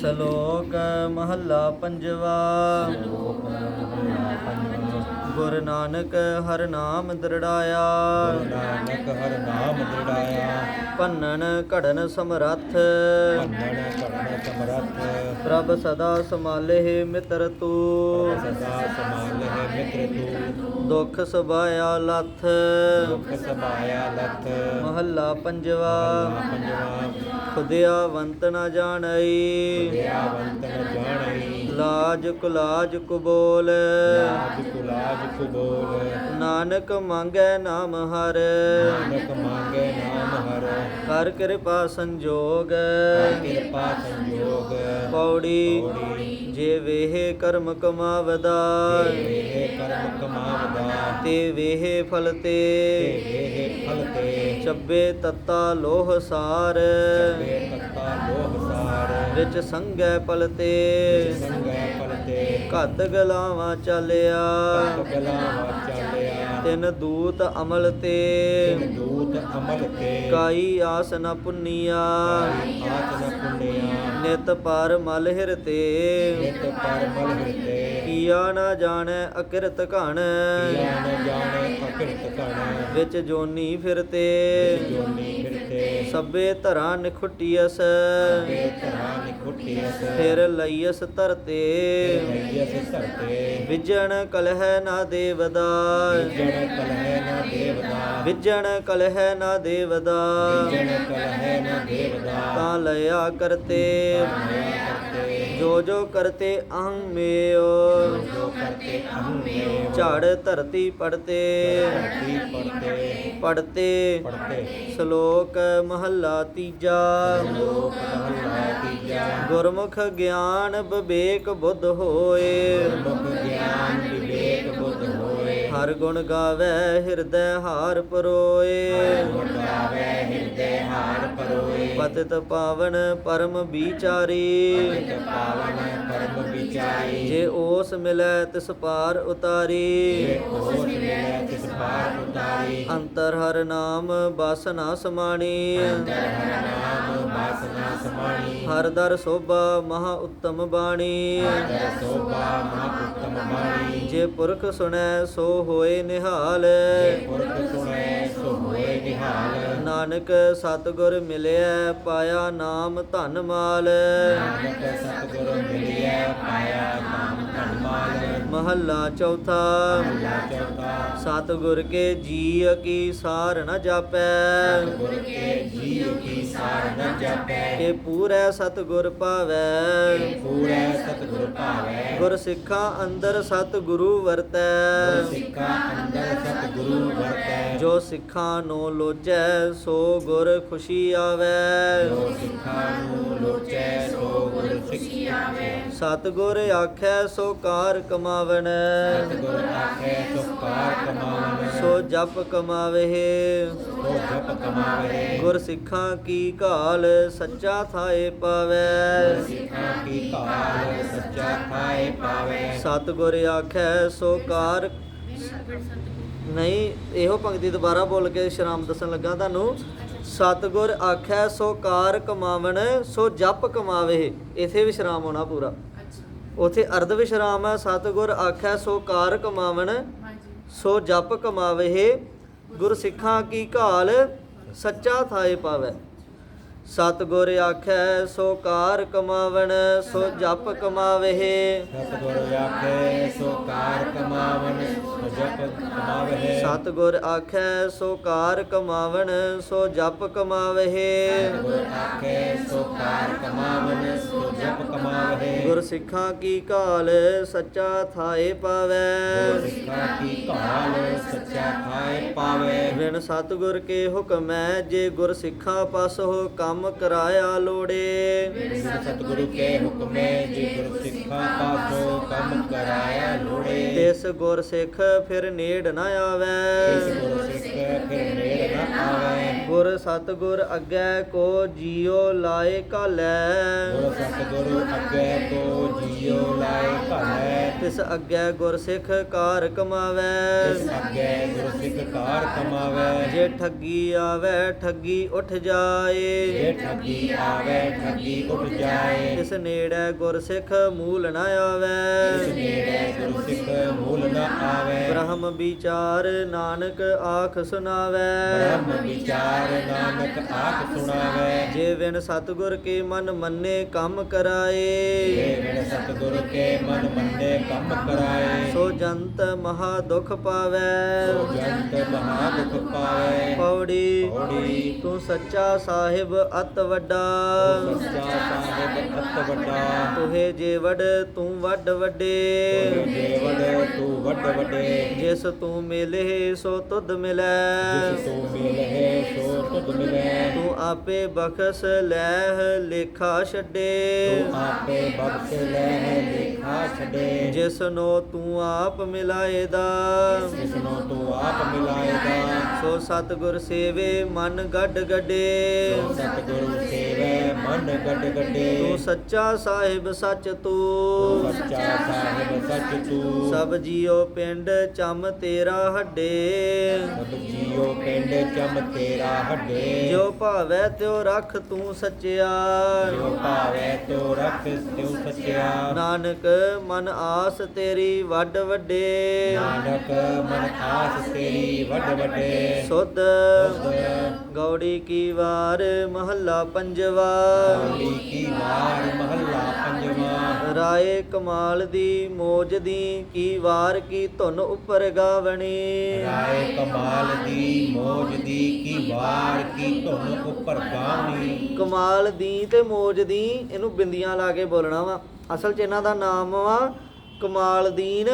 ਸ਼ਲੋਕ ਮਹੱਲਾ ਪੰਜਵਾ। ਲੋਕ ਮਹਲਾ ਪੰਜਵਾ। ਗੁਰ ਨਾਨਕ ਹਰ ਨਾਮ ਦ੍ਰਿੜਾਇਆ। ਗੁਰੂ ਨਾਨਕ ਹਰ ਨਾਮ ਦ੍ਰਿੜਾਇਆ। ਭੰਨਣ ਘੜਨ ਸਮਰੱਥ। ਭੰਡਣ ਕਰਨ ਸਮਰੱਥ। ਪ੍ਰਭ ਸਦਾ ਸਮਾਲੇ ਮਿੱਤਰ ਤੂੰ। ਸਦਾ ਸਮਾਲ ਮਿੱਤਰ ਤੂੰ। ਦੁੱਖ ਸਬਾਇਆ ਲੱਥ। ਦੁੱਖ ਸਮਾਇਆ ਲਤ ਮਹੱਲਾ ਪੰਜਵਾ। ਪੰਜਵਾ। ਖੁਦਿਆ ਵੰਤ ਨ ਜਾਣਈ। ਵਿਆਵੰਤ ਨ ਜਾਣਈ। ਲਾਜ ਕੁਲਾਜ ਕੁਬੋਲ। ਲਾਜ ਕੁਲਾਜ ਕੁਬੋਲ। ਨਾਨਕ ਮੰਗੈ ਨਾਮ ਹਰ। ਨਾਨਕ ਮੰਗੇ ਨਾਮ ਹਰ। ਕਰ ਕਿਰਪਾ ਸੰਜੋਗ। ਕਿਰਪਾ ਸੰਜੋਗ। ਪੌੜੀ ਜੇ ਵੇਹ ਕਰਮ ਕਮਾਵਦਾ। ਇਹ ਕਰਮ ਕਮਾਵਦਾ। ਤੇ ਵੇਹ ਫਲ ਤੇ। ਤੇ ਇਹ ਫਲ ਤੇ। ਚੱਬੇ ਤੱਤਾ ਲੋਹ ਸਾਰ। ਵੇ ਤੱਤਾ ਲੋਹ ਵਿੱਚ ਸੰਗੈ ਪਲ ਤੇ। ਸੰਗੈ ਫਲ ਤੇ। ਘੱਤ ਗਲਾਵਾਂ ਚਾਲਿਆ। ਤਿਨ ਦੂਤ ਅਮਲ ਤੇ। ਤਿਨ ਦੂਤ ਅਮਲ ਤੇ। ਕਾਈ ਆਸ ਨ ਪੁੰਨੀਆ। ਨ ਪੁੰਨਿਆ। ਨਿਤ ਪਰ ਮਲ ਹਿਰ ਤੇ ਨਿਤ ਪਰ ਮਲ ਹਿਰਤੇ। ਕੀਆ ਨਾ ਜਾਣੈ ਅਕਿਰਤ ਘਣ। ਕੀਆ ਨ ਜਾਣੇ ਅਕਿਰਤ ਘਣ। ਵਿੱਚ ਜੋਨੀ ਫਿਰਤੇ। ਜੋਨੀ ਫਿਰਤੇ। ਸਭੇ ਧਰਾ ਨਿਖੁੱਟੀਐਸ। ਫਿਰ ਲਈਐਸ ਧਰਤੇ। ਲਈਐਸ ਧਰਤੇ। ਵਿਜਣ ਕਲਹਿ ਨਾ ਦੇਵਦਾ। ਜਣ ਕਲਹਿ ਨ ਦੇਵਦਾ। ਵਿਜਣ ਕਲਹਿ ਨਾ ਦੇਵਦਾ। ਜਣ ਕਲਹਿ ਨ ਦੇਵਦਾ। ਤਾਂ ਲਿਆ ਕਰਤੇ। ਜੋ ਜੋ ਕਰਤੇ ਅਹੰ ਮੇਓ। ਜੋ ਕਰਤੇ ਅਹਮੇ ਝਾੜ ਧਰਤੀ ਪੜਤੇ। ਧਰਤੀ ਪੜਤੇ ਪੜਤੇ ਪੜਤੇ ਸ਼ਲੋਕ ਮਹੱਲਾ ਤੀਜਾ। ਲੋਕ ਮਹਲਾ ਤੀਜਾ ਗੁਰਮੁਖ ਗਿਆਨ ਵਿਵੇਕ ਬੁੱਧ ਹੋਏ ਮੁਖ ਗਿਆਨ ਵਿਵੇਕ ਬੁੱਧ ਹੋਏ। ਹਰ ਗੁਣ ਗਾਵੇ ਹਿਰਦੈ ਹਾਰ ਪਰੋਏ। ਗੁਣ ਗਾਵੇ ਹਿਰਦੇ ਹਾਰ ਪਰੋਏ। ਪਤਿਤ ਪਾਵਨ ਪਰਮ ਵਿਚਾਰੀ। ਪਤਿਤ ਪਾਵਨ ਪਰਮ ਵਿਚਾਰੀ ਜੇ ਓਸ ਮਿਲੈ ਤਿਸ ਪਾਰ ਉਤਾਰੀ। ਜੇ ਕੋਟ ਮਿਲੈ ਤਿਸ ਪਾਰ ਉਤਾਰੀ। ਅੰਤਰ ਹਰ ਨਾਮ ਬਸ ਨਾ ਸਮਾਣੀ। ਹਰ ਨਾਮ ਬਾਸਨਾ ਸਮਾਣੀ। ਹਰ ਦਰ ਸੋਭਾ ਮਹਾ ਉੱਤਮ ਬਾਣੀ। ਦਰ ਸੋਭਾ ਮਹਾ ਉੱਤਮ ਬਾਣੀ। ਜੇ ਪੁਰਖ ਸੁਣੈ ਸੋ ਹੋਏ ਨਿਹਾਲ। ਜੇ ਪੁਰਖ ਸੁਣੈ ਨਾਨਕ ਸਤਿਗੁਰ ਮਿਲਿਆ ਪਾਇਆ ਨਾਮ ਧਨ ਮਾਲ। ਨਾਨਕ ਸਤਿਗੁਰ ਮਿਲਿਆ ਪਾਇਆ ਨਾਮ ਧਨ ਮਾਲ। ਮਹੱਲਾ ਚੌਥਾ। ਮਹਲਾ ਚੌਥਾ। ਸਤਿਗੁਰ ਕੇ ਜੀ ਕੀ ਸਾਰ ਨ ਜਾਪੈ। ਗੁਰ ਕੇ ਜੀਵ ਕੀ ਸਾਰ ਨ ਜਾਪੈ। ਕਿ ਪੂਰੈ ਸਤਿਗੁਰ ਪਾਵੈ ਪੂਰੇ ਸਤਿਗੁਰ ਭਾਵੈ। ਗੁਰ ਸਿੱਖਾਂ ਅੰਦਰ ਸਤਿਗੁਰੂ ਵਰਤੈ। ਗੁਰ ਸਿੱਖਾ ਅੰਦਰ ਸਤਿਗੁਰੂ ਵਰਤੈ। ਜੋ ਸਿੱਖਾਂ ਨੂੰ ਲੋਚੈ ਸੋ ਗੁਰ ਖੁਸ਼ੀ ਆਵੈ। ਜੋ ਸਿੱਖਾਂ ਨੂੰ ਲੋਚੈ ਸੋ ਗੁਰ ਸਿੱਖੀ ਆਵੇ। ਸਤਿਗੁਰ ਆਖੈ ਸੋ ਕਾਰ ਕਮਾਵਣ। ਸਤਿਗੁਰ ਆਖੇ ਸੋ ਕਾਰ ਕਮਾਵਨ ਸੋ ਜਪ ਕਮਾਵੇ। ਸੋ ਜਪ ਕਮਾਵੇ। ਗੁਰ ਸਿੱਖਾਂ ਕੀ ਘਾਲ ਸੱਚਾ ਥਾਏ ਪਾਵੈ। ਸਿੱਖਾਂ ਕੀ ਕਾਲ ਸੱਚਾ ਖਾਏ ਪਾਵੇ। ਸਤਿਗੁਰ ਆਖੈ ਸੋ ਕਾਰ ਨਹੀਂ ਇਹੋ ਪੰਕਤੀ ਦੁਬਾਰਾ ਬੋਲ ਕੇ ਸ਼ਰਾਮ ਦੱਸਣ ਲੱਗਾ ਤੁਹਾਨੂੰ। ਸਤਿਗੁਰ ਆਖੈ ਸੋ ਕਾਰ ਕਮਾਵਣ ਸੋ ਜਪ ਕਮਾਵੇ। ਇਥੇ ਵਿਸ਼ਰਾਮ ਹੋਣਾ ਪੂਰਾ। ਉਥੇ ਅਰਧ ਵਿਸ਼ਰਾਮ ਹੈ। ਸਤਿਗੁਰ ਆਖੈ ਸੋ ਕਾਰ ਕਮਾਵਣ ਸੋ ਜਪ ਕਮਾਵੇ। ਗੁਰ ਸਿੱਖਾਂ ਕੀ ਘਾਲ ਸੱਚਾ ਥਾਏ ਪਾਵੇ। ਸਤਿਗੁਰ ਆਖੈ ਸੋ ਕਾਰ ਕਮਾਵਣ ਸੋ ਜਪ ਕਮਾਵੇ। ਸਤਿਗੁਰ ਆਖੇ ਸੋ ਕਾਰ ਕਮਾਵਨ ਸੋ ਜਪ ਕਮਾਵੇ। ਸਤਿਗੁਰ ਆਖੈ ਸੋ ਕਾਰ ਕਮਾਵਣ ਸੋ ਜਪ ਕਮਾਵੇ। ਸਤਿਗੁਰ ਆਖੇ ਸੋ ਕਾਰ ਕਮਾਵਨ ਸੋ ਕਮਾਵੇ ਗੁਰ ਸਿੱਖਾਂ ਕੀ ਘਾਲ ਸੱਚਾ ਥਾਏ ਪਾਵੈ। ਗੁਰ ਸਿੱਖਾਂ ਕੀ ਕਾਲ ਸੱਚਾ ਖਾਏ ਪਾਵੇ। ਬਿਨ ਸਤਿਗੁਰ ਕੇ ਹੁਕਮੈ ਜੇ ਗੁਰ ਸਿੱਖਾਂ ਪਾਸੋ ਕੰਮ ਕਰਾਇਆ ਲੋੜੇ। ਬਿਨ ਸਤਿਗੁਰੂ ਕੇ ਹੁਕਮੇ ਜੀ ਗੁਰ ਸਿੱਖਾਂ ਪਾਸੋਂ ਕੰਮ ਕਰਾਇਆ ਲੋੜੇ। ਤਿਸ ਗੁਰ ਸਿੱਖ ਫਿਰ ਨੇੜ ਨਾ ਆਵੈ। ਇਸ ਗੁਰ ਸਿੱਖ ਫਿਰ ਨੇੜ ਨਾ ਆਵੇ। ਗੁਰ ਸਤਗੁਰ ਅੱਗੇ ਕੋ ਜੀਉ ਲਾਏ ਕਾਲੈ ਗੁਰ ਸਤਿਗੁਰੂ ਅੱਗੇ ਕੋ ਜੀਉ ਲਾਏ ਘਾਲੈ। ਤਿਸ ਅੱਗੇ ਗੁਰ ਸਿੱਖ ਕਾਰ ਕਮਾਵੈ। ਇਸ ਅੱਗੇ ਗੁਰ ਸਿੱਖ ਕਾਰ ਕਮਾਵੇ। ਜੇ ਠੱਗੀ ਆਵੇ ਠੱਗੀ ਉੱਠ ਜਾਏ। ਜੇ ਠੱਗੀ ਆਵੇ ਠੱਗੀ ਉੱਠ ਜਾਏ। ਤਿਸ ਨੇੜੇ ਗੁਰ ਸਿੱਖ ਮੂਲ ਨ ਇਸ ਆਵੇ ਨੇੜੇ ਗੁਰ ਸਿੱਖ ਮੂਲ ਨ ਆਵੇ। ਬ੍ਰਹਮ ਵਿਚਾਰ ਨਾਨਕ ਆਖ ਸੁਣਾਵੇ। ਬ੍ਰਹਮ ਵਿਚਾਰ ਨਾਨਕ ਆਖ ਸੁਣਾਵੇ। ਜੇ ਵਿਣ ਸਤਗੁਰ ਕੇ ਮਨ ਮੰਨੇ ਕੰਮ ਜੇ ਕਰਾਏ ਵਿਣ ਸਤਿਗੁਰ ਕੇ ਮਨ ਮੰਨੇ ਕੰਮ ਕਰਾਏ। ਸੋ ਜੰਤ ਮਹਾ ਦੁਖ ਪਾਵੇ। ਸੋ ਜੰਤ ਮਹਾ ਦੁਖ ਪਾਵੇ। ਪੌੜੀ ਪੌੜੀ। ਤੂੰ ਸੱਚਾ ਸਾਹਿਬ ਅਤ ਵੱਡਾ। ਸੱਚਾ ਸਾਹਿਬ ਅਤ ਵੱਡਾ। ਤੁਹੇ ਜੇ ਵਡ ਤੂੰ ਵੱਡ ਵੱਡੇ। ਦੇਵੜ ਤੂੰ ਵੱਡ ਵੱਡੇ। ਜਿਸ ਤੂੰ ਮਿਲੇ ਸੋ ਤੁਧ ਮਿਲੈ। ਜਿਸ ਤੂੰ ਮਿਲਹਿ ਸੋ ਤੁਧ ਮਿਲੈ। ਤੂੰ ਆਪੇ ਬਖਸ਼ ਲੈਹ ਲੇਖਾ ਛੱਡੇ। ਤੂੰ ਆਪੇ ਬਖਸ਼ ਲੈ ਲੇਖਾ ਛੱਡੇ। ਜਿਸ ਨੂੰ ਤੂੰ ਆਪ ਮਿਲਾਏਦਾ। ਜਿਸ ਨੂੰ ਤੂੰ ਆਪ ਮਿਲਾਏਗਾ ਸੋ ਸਤਿਗੁਰ ਸੇਵੇ ਮਨ ਗੱਡ ਗੱਡੇ। ਸੋ ਸਤਿਗੁਰੂ ਸੇਵੈ ਮਨ ਗੱਡ ਗੱਡੇ ਤੂੰ ਸੱਚਾ ਸਾਹਿਬ ਸੱਚ ਤੂੰ। ਸੱਚਾ ਸਾਹਿਬ ਸੱਚ ਤੂੰ। ਸਭ ਜੀਉ ਪਿੰਡ ਚਮ ਤੇਰਾ ਹੱਡੇ। ਸਭ ਜੀਉ ਪਿੰਡ ਚਮ ਤੇਰਾ ਹੱਡੇ। ਜੋ ਭਾਵੈ ਤਿਉ ਰੱਖ ਤੂੰ ਸੱਚਿਆ। ਜੋ ਭਾਵੈ ਤੋ ਰੱਖ ਤਿਉ ਸੱਚਿਆ। ਨਾਨਕ ਮਨ ਆਸ ਤੇਰੀ ਵੱਡ ਵੱਡੇ। ਨਾਨਕ ਮਨ ਆਸ ਤੇਰੀ ਵੱਡ ਵੱਡੇ। ਸੁਧ। ਗੌੜੀ ਕੀ ਵਾਰ ਮਹੱਲਾ ਪੰਜਵਾ। ਗੌੜੀ ਕੀ ਵਾਰ ਮਹੱਲਾ ਪੰਜਵਾਂ। ਰਾਏ ਕਮਾਲ ਦੀ ਮੋਜ ਦੀ ਕੀ ਵਾਰ ਕੀ ਧੁਨ ਉੱਪਰ ਗਾਵਣੀ? ਰਾਏ ਕਮਾਲ ਦੀ ਮੋਜ ਦੀ ਕੀ ਵਾਰ ਕੀ ਧੁਨ ਉੱਪਰ ਗਾਵਣੀ? ਕਮਾਲ ਦੀ ਤੇ ਮੋਜ ਦੀ ਇਹਨੂੰ ਬਿੰਦੀਆਂ ਲਾ ਕੇ ਬੋਲਣਾ ਵਾ। ਅਸਲ 'ਚ ਇਹਨਾਂ ਦਾ ਨਾਮ ਵਾ ਕਮਾਲ ਦੀਨ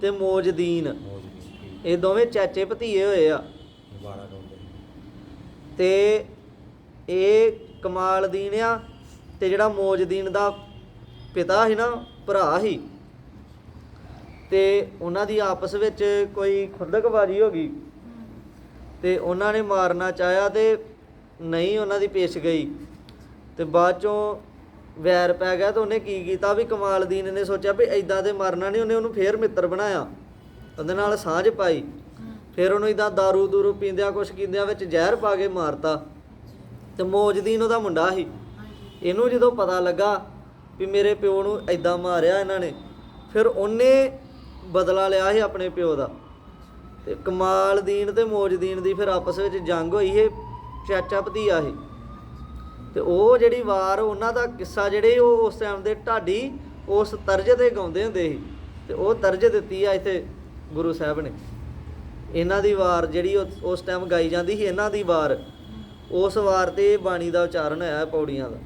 ਤੇ ਮੋਜ ਦੀਨ। ਮੋਜ ਦੀ ਇਹ ਦੋਵੇਂ ਚਾਚੇ ਭਤੀਏ ਹੋਏ ਆ। 12 ਗਾਉਂਦੇ। ਤੇ ਇਹ ਕਮਾਲ ਦੀਨ ਆ ਤੇ ਜਿਹੜਾ ਮੋਜ ਦੀਨ ਦਾ ਪਿਤਾ ਸੀ ਨਾ ਭਰਾ ਸੀ। ਤੇ ਉਹਨਾਂ ਦੀ ਆਪਸ ਵਿੱਚ ਕੋਈ ਖੁੰਦਕਬਾਜ਼ੀ ਹੋ ਗਈ। ਤੇ ਉਹਨਾਂ ਨੇ ਮਾਰਨਾ ਚਾਹਿਆ ਤੇ ਨਹੀਂ ਉਹਨਾਂ ਦੀ ਪੇਸ਼ ਗਈ। ਤੇ ਬਾਅਦ ਚੋਂ ਵੈਰ ਪੈ ਗਿਆ ਤਾਂ ਉਹਨੇ ਕੀ ਕੀਤਾ ਵੀ ਕਮਾਲਦੀਨ ਨੇ ਸੋਚਿਆ ਵੀ ਐਦਾਂ ਤੇ ਮਰਨਾ ਨਹੀਂ ਉਹਨੇ ਉਹਨੂੰ ਫੇਰ ਮਿੱਤਰ ਬਣਾਇਆ। ਉਹਦੇ ਨਾਲ ਸਾਂਝ ਪਾਈ। ਫਿਰ ਉਹਨੂੰ ਇਦਾਂ दारू ਦੂਰੂ ਪੀਂਦਿਆਂ ਕੁਛ ਕੀਂਦਿਆਂ ਵਿੱਚ ਜ਼ਹਿਰ ਪਾ ਕੇ ਮਾਰਤਾ। ਤੇ ਮੌਜਦੀਨ ਉਹਦਾ ਮੁੰਡਾ ਸੀ। ਇਹਨੂੰ ਜਦੋਂ ਪਤਾ ਲੱਗਾ ਵੀ ਮੇਰੇ ਪਿਓ ਨੂੰ ਐਦਾਂ ਮਾਰਿਆ ਇਹਨਾਂ ਨੇ, ਫਿਰ ਉਹਨੇ ਬਦਲਾ ਲਿਆ ਸੀ ਆਪਣੇ ਪਿਓ ਦਾ। ਤੇ ਕਮਾਲਦੀਨ ਤੇ ਮੌਜਦੀਨ ਦੀ ਫਿਰ ਆਪਸ ਵਿੱਚ ਜੰਗ ਹੋਈ ਇਹ ਚਾਚਾ ਭਤੀਆ ਸੀ। ਤੇ ਉਹ ਜਿਹੜੀ ਵਾਰ ਉਹਨਾਂ ਦਾ ਕਿੱਸਾ ਜਿਹੜੇ ਉਹ ਉਸ ਟਾਈਮ ਦੇ ਢਾਡੀ ਉਸ ਤਰਜ ਤੇ ਗਾਉਂਦੇ ਹੁੰਦੇ ਸੀ, ਤੇ ਉਹ ਤਰਜ ਦਿੱਤੀ ਆ ਇੱਥੇ ਗੁਰੂ ਸਾਹਿਬ ਨੇ। ਇਹਨਾਂ ਦੀ ਵਾਰ ਜਿਹੜੀ ਉਸ- ਉਸ ਟਾਈਮ ਗਾਈ ਜਾਂਦੀ ਸੀ, ਇਹਨਾਂ ਦੀ ਵਾਰ ਉਸ ਵਾਰ ਤੇ ਬਾਣੀ ਦਾ ਉਚਾਰਨ ਹੋਇਆ ਹੈ ਪੌੜੀਆਂ ਦਾ।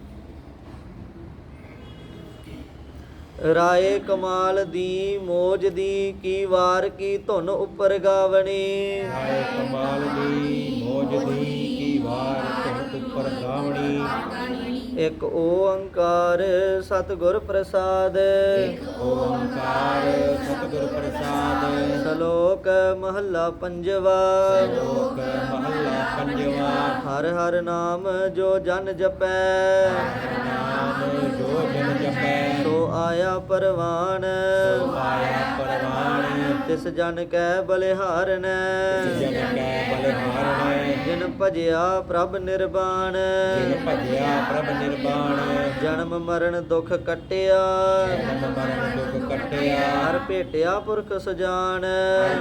ਰਾਏ ਕਮਾਲ ਦੀ ਮੋਜ ਦੀ ਕੀ ਵਾਰ ਕੀ ਧੁਨ ਉੱਪਰ ਗਾਵਣੀ। ਰਾਏ ਕਮਾਲ ਦੀ ਮੋਜ ਦੀ ਕੀ ਵਾਰ ਧੁਨ ਉੱਪਰ ਗਾਵਣੀ। ਇੱਕ ਓੰਕਾਰ ਸਤਿਗੁਰ ਪ੍ਰਸਾਦ। ਇੱਕ ਓੰਕਾਰ ਸਤਿਗੁਰ ਪ੍ਰਸਾਦ। ਸ਼ਲੋਕ ਮਹੱਲਾ ਪੰਜਵਾ। ਲੋਕ ਮਹੱਲਾ ਪੰਜਵਾ। ਹਰ ਹਰ ਨਾਮ ਜੋ ਜਨ ਜਪੈ। ਨਾਮ ਜੋ ਜਨ ਜਪੈ। ਸੋ ਆਇਆ ਪਰਵਾਨ। ਸੋ ਆਇਆ ਪਰਵਾਨ। ਤਿਸ ਜਨ ਕੈ ਬਲਿਹਾਰਨ ਜਨ ਕੈ ਬਲਿਹਾਰਣੈ। ਜਿਨ ਭਜਿਆ ਪ੍ਰਭ ਨਿਰਵਾਣ। ਜਿਨ ਭਜਿਆ ਪ੍ਰਭ ਨਿਰਵਾਣ। ਜਨਮ ਮਰਨ ਦੁਖ ਕਟਿਆ। ਜਨਮ ਮਰਨ ਦੁਖ ਕਟਿਆ। ਹਰ ਭੇਟਿਆ ਪੁਰਖ ਸੁਜਾਨ।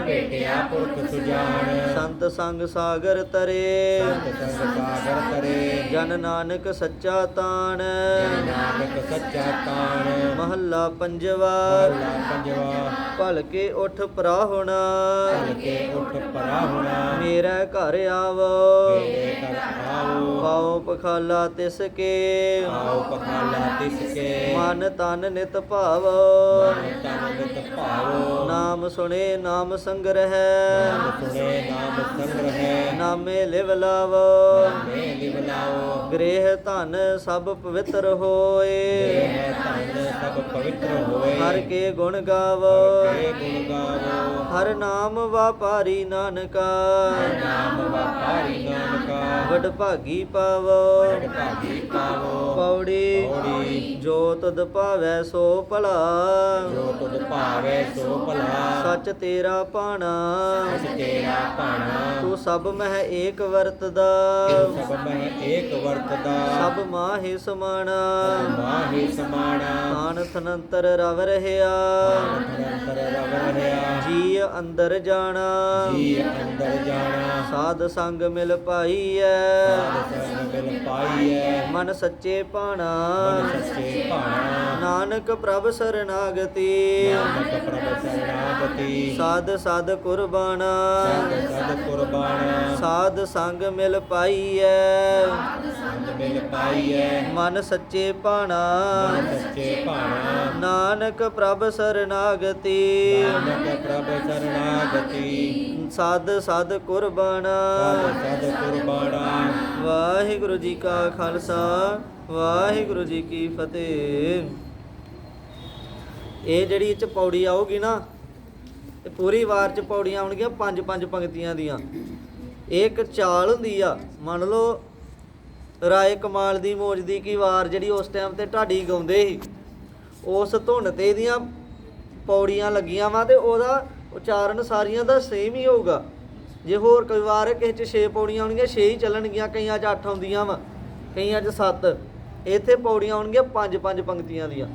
ਭੇਟਿਆ ਪੁਰਖ ਸੁਜਾਨ। ਸੰਤ ਸੰਗ ਸਾਗਰ ਤਰੇ। ਸੰਤ ਸੰਗ ਸਾਗਰ ਤਰੇ। ਜਨ ਨਾਨਕ ਸੱਚਾ ਤਾਣ। ਜਨ ਨਾਨਕ ਸੱਚਾ ਤਾਣ। ਮਹੱਲਾ ਪੰਜਵਾ। ਮਹਲਾ ਪੰਜਵਾ। ਭਲ ਕੇ ਉਠ ਪ੍ਰਾਹੁਣਾ ਭਲ ਕੇ ਉਠ ਪਰਾ ਹੋਣਾ। ਮੇਰਾ ਘਰ ਆਵੋ। ਮੇਰੇ ਘਰ ਪਾਉ ਪਖਾਲਾ ਤਿਸ ਕੇ। ਆਓ ਵਾਲਾ ਤਿਸ ਕੇ। ਮਨ ਤਨ ਨਿਤ ਭਾਵ। ਮਨ ਤਨ ਵਿਤ ਭਾਵੋ। ਨਾਮ ਸੁਣੇ ਨਾਮ ਸੰਗ੍ਰਹਿ। ਨਾਮ ਸੁਣੇ ਨਾਮ ਸੰਗ੍ਰਹਿ। ਨਾਮੇ ਲਿਵ ਲਾਵ। ਨਾਮੇ ਲਿਵ ਲਾਓ ਗ੍ਰਹਿ ਧਨ ਸਭ ਪਵਿੱਤਰ ਹੋਏ। ਇਹ ਧਨ ਸਭ ਪਵਿੱਤਰ ਹੋਏ। ਹਰ ਕੇ ਗੁਣ ਗਾਵ। ਕੇ ਗੁਣ ਗਾਵੋ। ਹਰ ਨਾਮ ਵਾਪਾਰੀ ਨਾਨਕਾ। ਨਾਮ ਵਾਪਾਰੀ ਨਾਨਕਾ। ਵਡ ਭਾਗੀ ਪਾਵ। ਭਾਗੀ ਪਾਵੋ। ਪੌੜੀ ਪੌੜੀ। ਜੋ ਤਦ ਭਾਵੈ ਸੋ ਭਲਾ। ਜੋ ਤੁਧ ਭਾਵੇ ਸੋ ਭਲਾ। ਸੱਚ ਤੇਰਾ ਪਾਣਾ ਸਚ ਤੇਰਾ ਭਾਣਾ। ਤੂੰ ਸਭ ਮਹਿ ਏਕ ਵਰਤਦਾ। ਸਭ ਮਹਿ ਏਕ ਵਰਤਦਾ। ਸਭ ਮਾਹੇ ਸਮਾਣਾ। ਮਾਹੀ ਸਮਾਣਾ। ਤਾਨ ਥਨੰਤਰ ਰਵ ਰਹਿਆ। ਨਿਰੰਤਰ ਰਵ ਰਹਿਆ ਜੀ ਅੰਦਰ ਜਾਣਾ। ਜੀ ਅੰਦਰ ਜਾਣਾ। ਸਾਧ ਸੰਗ ਮਿਲ ਪਾਈਐ। ਸਾਧ ਸੰਗ ਮਿਲ ਪਾਈਐ। ਮਨ ਸੱਚੇ ਪਾਣਾ। ਮਨ ਸੱਚੇ ਨਾਨਕ ਪ੍ਰਭ ਸਰਨਾਗਤੀ। ਨਾਨਕ ਪ੍ਰਭ ਸਰਨਾਗਤੀ। ਸਾਧ ਸਾਧ ਕੁਰਬਾਨਾ। ਸਦ ਸਦ ਕੁਰਬਾਨਾ। ਸਾਧ ਸੰਗ ਮਿਲ ਪਾਈਐ। ਸੰਗ ਮਿਲ ਪਾਈਐ। ਮਨ ਸੱਚੇ ਪਾਣਾ ਮਨ ਸੱਚੇ ਭਾਣਾ। ਨਾਨਕ ਪ੍ਰਭ ਸਰਨਾਗਤੀ। ਨਾਨਕ ਪ੍ਰਭ ਸਰਨਾਗਤੀ। ਸਾਧ ਸਾਧ ਕੁਰਬਾਨਾ। ਸਦ ਸਦ ਕੁਰਬਾਨਾ। ਵਾਹਿਗੁਰੂ ਜੀ ਕਾ ਖਾਲਸਾ। ਵਾਹਿਗੁਰੂ ਜੀ ਕੀ ਫਤਿਹ। ਇਹ ਜਿਹੜੀ ਇਹ ਚ ਪੌੜੀ ਆਊਗੀ ਨਾ, ਇਹ ਪੂਰੀ ਵਾਰ ਚ ਪੌੜੀਆਂ ਆਉਣਗੀਆਂ ਪੰਜ ਪੰਜ ਪੰਕਤੀਆਂ ਦੀਆਂ। ਇਹ ਇੱਕ ਚਾਲ ਹੁੰਦੀ ਆ, ਮੰਨ ਲਓ ਰਾਏ ਕਮਾਲ ਦੀ ਮੌਜ ਦੀ ਕੀ ਵਾਰ ਜਿਹੜੀ ਉਸ ਟਾਈਮ ਤੇ ਢਾਡੀ ਗਾਉਂਦੇ ਸੀ, ਉਸ ਧੁਨ ਤੇ ਇਹਦੀਆਂ ਪੌੜੀਆਂ ਲੱਗੀਆਂ ਵਾ ਤੇ ਉਹਦਾ ਉਚਾਰਨ ਸਾਰੀਆਂ ਦਾ ਸੇਮ ਹੀ ਹੋਊਗਾ। ਜੇ ਹੋਰ ਕੋਈ ਵਾਰ ਕਿਸੇ ਚ 6 ਪੌੜੀਆਂ ਆਉਣਗੀਆਂ 6 ਹੀ ਚੱਲਣਗੀਆਂ, ਕਈਆਂ ਚ 8 ਆਉਂਦੀਆਂ ਵਾ, ਕਈਆਂ ਚ 7 ਇੱਥੇ ਪੌੜੀਆਂ ਆਉਣਗੀਆਂ ਪੰਜ ਪੰਜ ਪੰਕਤੀਆਂ ਦੀਆਂ।